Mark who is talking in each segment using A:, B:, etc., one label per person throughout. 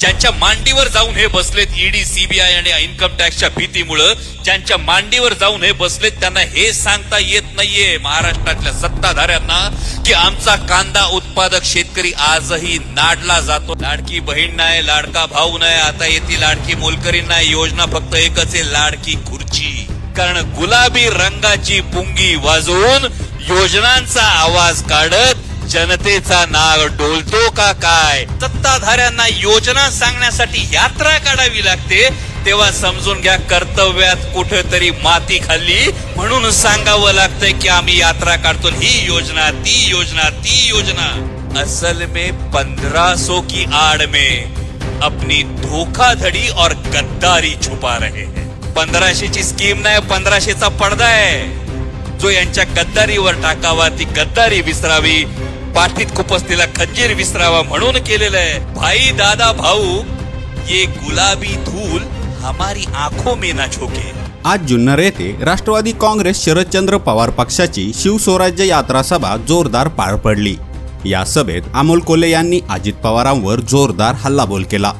A: ज्यांच्या मांडीवर जाऊन हे बसलेत ईडी सीबीआय आणि इन्कम टॅक्सच्या भीतीमुळं ज्यांच्या मांडीवर जाऊन हे बसलेत त्यांना हे सांगता येत नाहीये महाराष्ट्रातल्या सत्ताधाऱ्यांना की आमचा कांदा उत्पादक शेतकरी आजही नाडला जातो. लाडकी बहीण नाही लाडका भाऊ नाही आता येते लाडकी मोलकरी नाही योजना फक्त एकच आहे लाडकी खुर्ची. कारण गुलाबी रंगाची पुंगी वाजवून योजनांचा आवाज काढत जनतेचा नाग डोलतो का काय? सत्ताधाऱ्यांना योजना सांगण्यासाठी यात्रा काढावी लागते. तेव्हा समजून घ्या कर्तव्यात कुठेतरी माती खाल्ली. म्हणून सांगावं लागतंय की आम्ही यात्रा काढतो ही योजना ती योजना ती योजना. असल में पंधरा सो की आड़ में. अपनी धोखाधड़ी और गद्दारी छुपा रहे हैं. पंधराशेची स्कीम नाही पंधराशेचा पडदा आहे. जो यांच्या गद्दारीवर टाकावा ती गद्दारी विसरावी. पाठीत खुपसलेला खंजीर विसरावा म्हणून केलेलं आहे. भाई दादा भाऊ ये गुलाबी धूल हमारी आंखों में ना झोके.
B: आज जुन्नर येथे राष्ट्रवादी काँग्रेस शरदचंद्र पवार पक्षाची शिवस्वराज्य यात्रा सभा जोरदार पार पडली. या सभेत अमोल कोल्हे यांनी अजित पवारांवर जोरदार हल्लाबोल केला.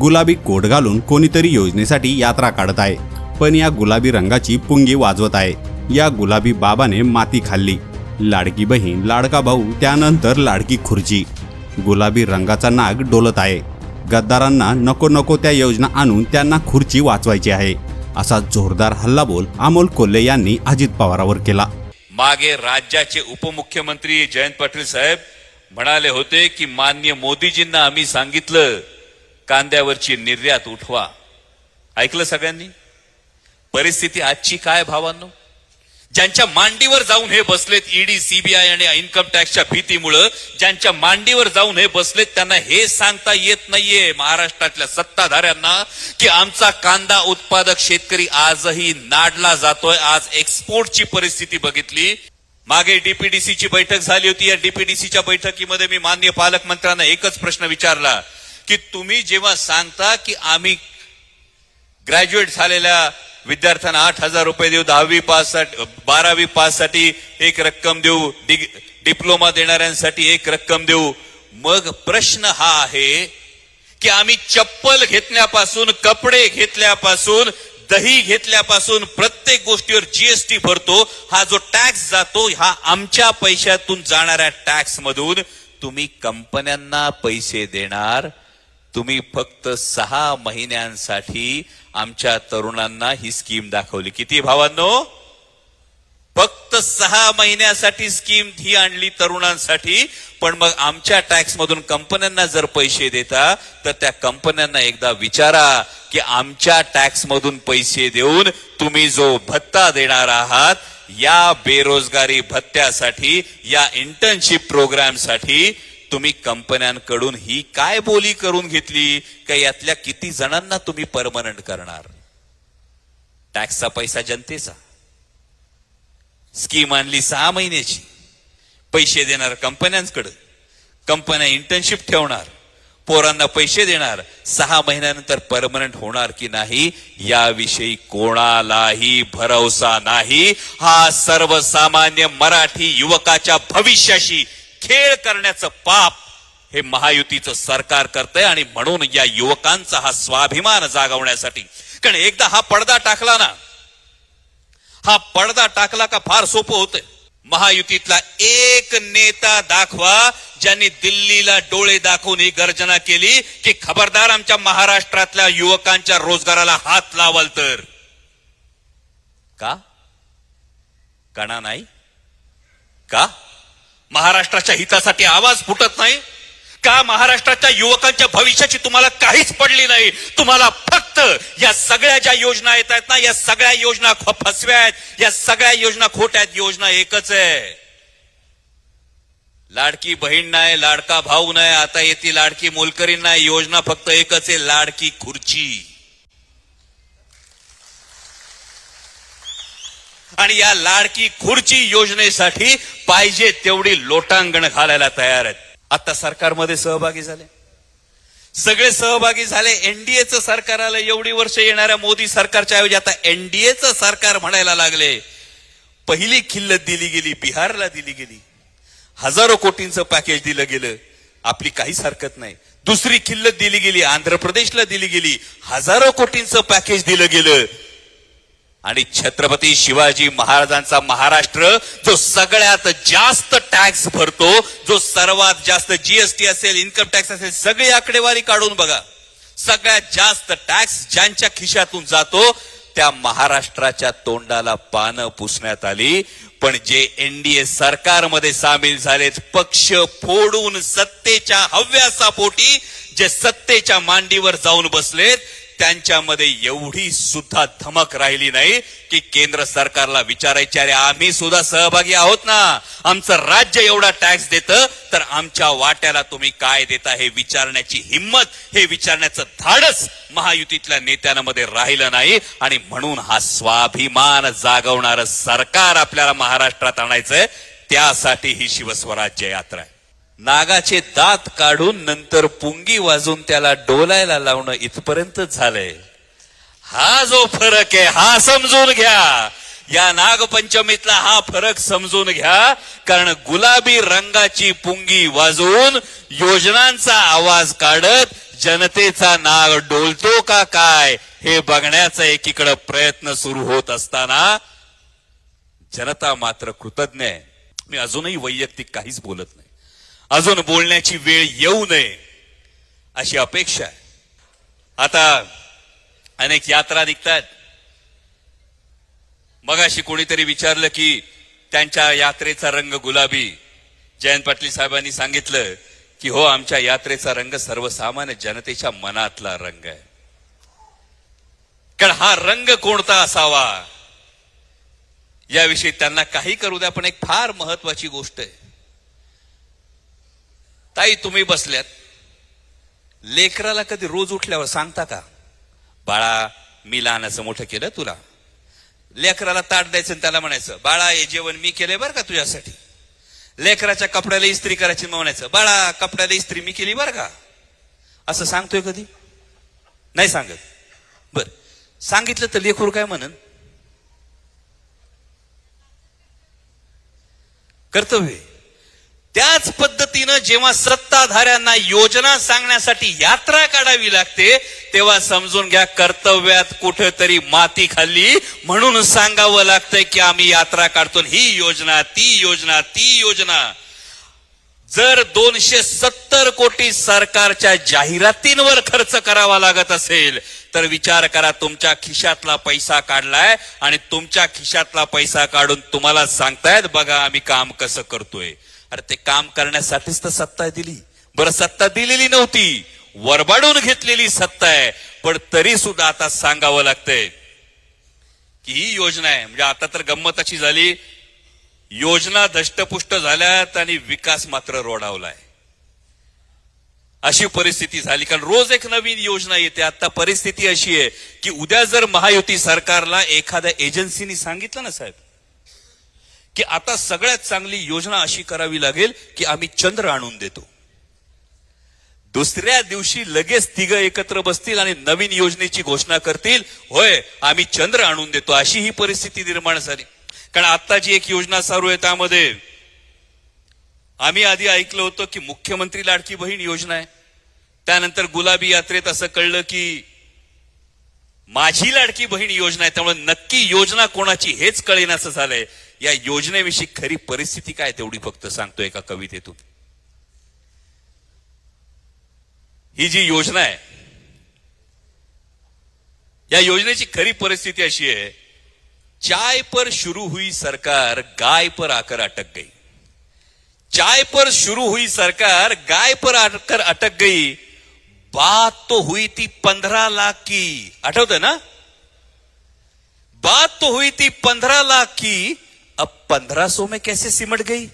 B: गुलाबी कोट घालून कोणीतरी योजनेसाठी यात्रा काढत आहे. पण या गुलाबी रंगाची पुंगी वाजवत आहे. या गुलाबी बाबाने माती खाल्ली. लाडकी बहीण लाडका भाऊ त्यानंतर लाडकी खुर्ची. गुलाबी रंगाचा नाग डोलत आहे. गद्दारांना नको नको त्या योजना आणून त्यांना खुर्ची वाचवायची आहे. असा जोरदार हल्लाबोल अमोल कोल्हे यांनी अजित पवारावर केला.
A: मागे राज्याचे उपमुख्यमंत्री जयंत पाटील साहेब म्हणाले होते की मान्य मोदीजींना आम्ही सांगितलं कांद्यावरची निर्यात उठवा. ऐकलं सगळ्यांनी? परिस्थिती आजची काय भावांनो? ज्यांच्या मांडीवर जाऊन हे बसलेत ईडी सीबीआय आणि इन्कम टॅक्सच्या भीतीमुळं ज्यांच्या मांडीवर जाऊन हे बसलेत त्यांना हे सांगता येत नाहीये महाराष्ट्रातल्या सत्ताधाऱ्यांना की आमचा कांदा उत्पादक शेतकरी आजही नाडला जातोय आज एक्सपोर्टची परिस्थिती बघितली. मागे डीपीडीसीची बैठक झाली होती. या डीपीडीसीच्या बैठकीमध्ये मी मान्य पालकमंत्र्यांना एकच प्रश्न विचारला की तुम्ही जेव्हा सांगता की आम्ही ग्रॅज्युएट झालेल्या विद्यार्थ्यांना आठ हजार रुपये देऊ दहावी पाससाठी बारावी पाससाठी एक रक्कम देऊ डिग- डिप्लोमा देणाऱ्यांसाठी एक रक्कम देऊ. मग प्रश्न हा आहे की आम्ही चप्पल घेतल्यापासून कपडे घेतल्यापासून दही घेतल्यापासून प्रत्येक गोष्टीवर जीएसटी भरतो. हा जो टॅक्स जातो हा आमच्या पैशातून जाणाऱ्या टॅक्स मधून तुम्ही कंपन्यांना पैसे देणार तुम्ही फक्त सहा महिन्यांसाठी आमच्या तरुणांना ही स्कीम दाखवली. किती भावांनो? फक्त सहा महिन्यासाठी स्कीम ही आणली तरुणांसाठी पण मग आमच्या टॅक्स मधून कंपन्यांना जर पैसे देता तर त्या कंपन्यांना एकदा विचारा की आमच्या टॅक्स मधून पैसे देऊन तुम्ही जो भत्ता देणार आहात या बेरोजगारी भत्त्यासाठी या इंटर्नशिप प्रोग्रामसाठी तुम्ही कंपन्यांकडून ही काय बोली करून घेतली का यातल्या किती जणांना तुम्ही परमनंट करणार? टॅक्सचा पैसा जनतेचा. स्कीम आणली सहा महिन्याची. पैसे देणार कंपन्यांकडे. कंपन्या इंटर्नशिप ठेवणार. पोरांना पैसे देणार. सहा महिन्यानंतर परमनंट होणार की नाही याविषयी कोणालाही भरवसा नाही. हा सर्वसामान्य मराठी युवकाच्या भविष्याशी खेळ करण्याचं पाप हे महायुतीचं सरकार करतंय आणि म्हणून या युवकांचा हा स्वाभिमान जागवण्यासाठी. कारण एकदा हा पडदा टाकला ना हा पडदा टाकला का फार सोपं होतंय. महायुतीतला एक नेता दाखवा ज्यांनी दिल्लीला डोळे दाखवून ही गर्जना केली की खबरदार आमच्या महाराष्ट्रातल्या युवकांच्या रोजगाराला हात लावाल तर. का? कणा नाही? का? महाराष्ट्राच्या हितासाठी आवाज फुटत नाही. का महाराष्ट्राच्या युवकांच्या भविष्याची तुम्हाला काहीच पडली नाही? तुम्हाला फक्त या सगळ्या ज्या योजना येत आहेत ना या सगळ्या योजना फसव्या आहेत. या सगळ्या योजना खोट्या आहेत योजना एकच आहे. लाडकी बहीण नाही लाडका भाऊ नाही आता येते लाडकी मोलकरी नाही. योजना फक्त एकच आहे लाडकी खुर्ची. आणि या लाडकी खुर्ची योजनेसाठी पाहिजे तेवढी लोटांगण घालायला तयार आहेत. आता सरकारमध्ये सहभागी झाले. सगळे सहभागी झाले. एनडीएचं सरकार आलं. एवढी वर्ष येणाऱ्या मोदी सरकारच्या ऐवजी आता एनडीएचं सरकार म्हणायला लागले. पहिली खिल्लत दिली गेली बिहारला दिली गेली. हजारो कोटींचं पॅकेज दिलं गेलं. आपली काहीच हरकत नाही. दुसरी खिल्लत दिली गेली आंध्र प्रदेशला दिली गेली. हजारो कोटींचं पॅकेज दिलं गेलं. आणि छत्रपती शिवाजी महाराजांचा महाराष्ट्र जो सगळ्यात जास्त टॅक्स भरतो जो सर्वात जास्त जीएसटी असेल इन्कम टॅक्स असेल सगळी आकडेवारी काढून बघा. सगळ्यात जास्त टॅक्स ज्यांच्या खिशातून जातो त्या महाराष्ट्राच्या तोंडाला पानं पुसण्यात आली. पण जे एनडीए सरकारमध्ये सामील झालेत पक्ष फोडून सत्तेच्या हव्यासापोटी जे सत्तेच्या मांडीवर जाऊन बसलेत त्यांच्यामध्ये एवढी सुद्धा धमक राहिली नाही की केंद्र सरकारला विचारायचे अरे आम्ही सुद्धा सहभागी आहोत ना. आमचं राज्य एवढा टॅक्स देतं तर आमच्या वाट्याला तुम्ही काय देता हे विचारण्याची हिंमत हे विचारण्याचं धाडस महायुतीतल्या नेत्यांमध्ये राहिलं नाही. आणि म्हणून हा स्वाभिमान जागवणारं सरकार आपल्याला महाराष्ट्रात आणायचंय त्यासाठी ही शिवस्वराज्य यात्रा आहे. नागाचे दात काढून नंतर पुंगी वाजून त्याला डोलायला लावणं इथपर्यंत झालंय. हा जो फरक आहे हा समजून घ्या. या नागपंचमीतला हा फरक समजून घ्या कारण गुलाबी रंगाची पुंगी वाजवून योजनांचा आवाज काढत जनतेचा नाग डोलतो का काय हे बघण्याचा एकीकडे प्रयत्न सुरू होत असताना जनता मात्र कृतज्ञ आहे. मी अजूनही वैयक्तिक काहीच बोलत नाही. अजून बोलण्याची वेळ येऊ नये अशी अपेक्षा आहे. आता अनेक यात्रा निघतात. मगाशी कोणीतरी विचारलं की त्यांच्या यात्रेचा रंग गुलाबी. जयंत पाटील साहेबांनी सांगितलं की हो आमच्या यात्रेचा रंग सर्वसामान्य जनतेच्या मनातला रंग आहे. कारण हा रंग कोणता असावा? याविषयी त्यांना काही करू द्या पण एक फार महत्वाची गोष्ट आहे. ताई तुम्ही बसल्यात. लेकराला कधी रोज उठल्यावर सांगता का? बाळा मी लहानाचं मोठं केलं तुला. लेकराला ताट द्यायचं आणि त्याला म्हणायचं बाळा हे जेवण मी केलंय बरं का तुझ्यासाठी? लेकराच्या कपड्याला इस्त्री करायची मग म्हणायचं बाळा कपड्याला इस्त्री मी केली बरं का? असं सांगतोय कधी? नाही सांगत. बर. सांगितलं तर लेखूर काय म्हणन? कर्तव्य त्याच पद्धतीनं जेव्हा सत्ताधाऱ्यांना योजना सांगण्यासाठी यात्रा काढावी लागते तेव्हा समजून घ्या कर्तव्यात कुठेतरी माती खाल्ली म्हणून सांगावं लागतंय की आम्ही यात्रा काढतो ही योजना ती योजना ती योजना. जर दोनशे सत्तर कोटी सरकारच्या जाहिरातींवर खर्च करावा लागत असेल तर विचार करा तुमच्या खिशातला पैसा काढलाय आणि तुमच्या खिशातला पैसा काढून तुम्हाला सांगतायत बघा आम्ही काम कसं करतोय. अरे ते काम करण्यासाठीच तर सत्ता दिली. बरं सत्ता दिलेली नव्हती. वरबाडून घेतलेली सत्ता आहे. पण तरी सुद्धा आता सांगावं लागतंय की ही योजना आहे. म्हणजे आता तर गंमत अशी झाली. योजना धष्टपुष्ट झाल्यात आणि विकास मात्र रोडावलाय अशी परिस्थिती झाली. कारण रोज एक नवीन योजना येते. आता परिस्थिती अशी आहे की उद्या जर महायुती सरकारला एखाद्या एजन्सीनी सांगितलं ना साहेब की आता सगळ्यात चांगली योजना अशी करावी लागेल की आम्ही चंद्र आणून देतो. दुसऱ्या दिवशी लगेच तिघ एकत्र बसतील आणि नवीन योजनेची घोषणा करतील होय आम्ही चंद्र आणून देतो अशी ही परिस्थिती निर्माण झाली. कारण आता जी एक योजना चालू आहे त्यामध्ये आम्ही आधी ऐकलं होतं की मुख्यमंत्री लाडकी बहीण योजना आहे. त्यानंतर गुलाबी यात्रेत असं कळलं की माझी लाडकी बहीण योजना आहे त्यामुळे नक्की योजना कोणाची हेच कळेनाचं झालंय. या योजनेविषयी खरी परिस्थिती काय तेवढी फक्त सांगतो एका कवितेतून. ही जी योजना आहे या योजनेची खरी परिस्थिती अशी आहे चाय पर शुरू हुई सरकार गाय पर आकर अटक गई. चाय पर शुरू हुई सरकार गाय पर आकर अटक गई. बात तो हुई थी पंद्रह लाख की. आठवत ना? बात तो हुई थी पंद्रह लाख की अब पंद्रह सौ में कैसे सिमट गई?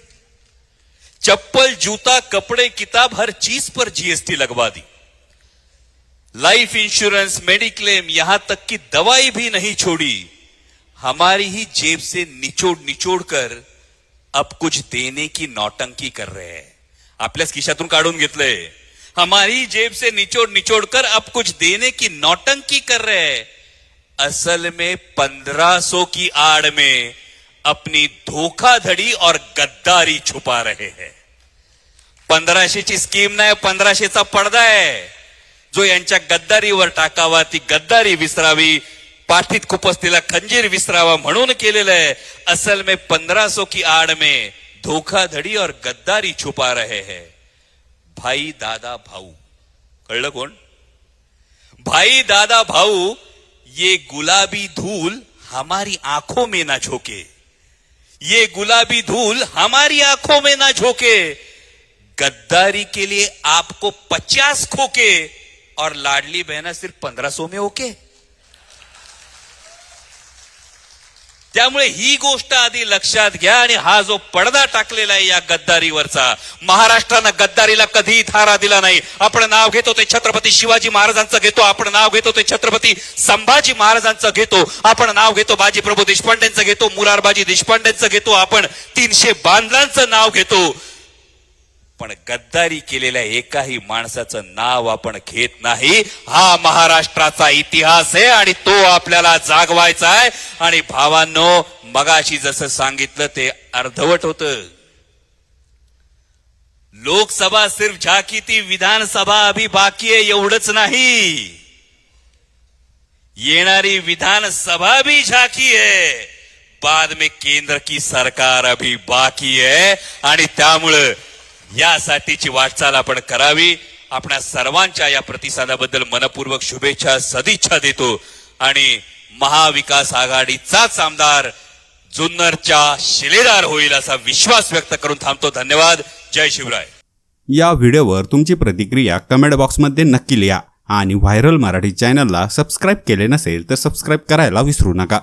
A: चप्पल, जूता, कपड़े, किताब, हर चीज़ पर जीएसटी लगवा दी। लाइफ इंश्योरेंस मेडिक्लेम यहाँ तक कि दवाई भी नहीं छोड़ी। हमारी ही जेब से निचोड़ निचोड़ कर अब कुछ देने की नौटंकी कर रहे हैं। आपल्याच खिशातून काढून घेतलंय हमारी जेब से निचोड़ निचोड़ कर अब कुछ देने की नौटंकी कर रहे हैं। असल में पंद्रह सौ की आड़ में अपनी धोखाधड़ी और गद्दारी छुपा रहे हैं। पंधराशेची स्कीम नाही पंधराशेचा पडदा आहे जो यांच्या गद्दारीवर टाकावा ती गद्दारी विसरावी पाठीत खुपसलेला खंजीर विसरावा म्हणून केलेलं आहे. असल में पंद्रह सौ की आड़ में धोखाधड़ी और गद्दारी छुपा रहे हैं। भाई दादा भाऊ। कळलं कोण? भाई दादा भाऊ ये गुलाबी धूल हमारी आंखों में ना झोके। ये गुलाबी धूल हमारी आंखों में ना झोंके। गद्दारी के लिए आपको पचास खोके और लाडली बहना सिर्फ पंद्रह सौ में ओके त्यामुळे ही गोष्ट आधी लक्षात घ्या आणि हा जो पडदा टाकलेला आहे या गद्दारीवरचा महाराष्ट्रानं गद्दारीला कधीही थारा दिला नाही. आपण नाव घेतो ते छत्रपती शिवाजी महाराजांचं घेतो आपण नाव घेतो ते छत्रपती संभाजी महाराजांचं घेतो आपण नाव घेतो बाजीप्रभू देशपांडेंचं घेतो मुरारबाजी देशपांडेंचं घेतो आपण तीनशे बांधलांचं नाव घेतो. पण गद्दारी केलेल्या एकाही माणसाचं नाव आपण घेत नाही. हा महाराष्ट्राचा इतिहास आहे आणि तो आपल्याला जागवायचा आहे. आणि भावांनो मगाशी जसं सांगितलं ते अर्धवट होत. लोकसभा सिर्फ झाकी ती विधानसभा अभी बाकी आहे एवढंच नाही. येणारी विधानसभा भी झाकी आहे. बाद में केंद्र की सरकार अभी बाकी आहे. आणि त्यामुळं यासाठीची वाटचाल आपण करावी. आपल्या सर्वांच्या या प्रतिसादाबद्दल मनपूर्वक शुभेच्छा सदिच्छा देतो. आणि महाविकास आघाडीचाच आमदार जुन्नरच्या शिलेदार होईल असा विश्वास व्यक्त करून थांबतो. धन्यवाद. जय शिवराय.
B: या व्हिडिओवर तुमची प्रतिक्रिया कमेंट बॉक्समध्ये नक्की लिहा आणि व्हायरल मराठी चॅनलला सबस्क्राईब केले नसेल तर सबस्क्राईब करायला विसरू नका.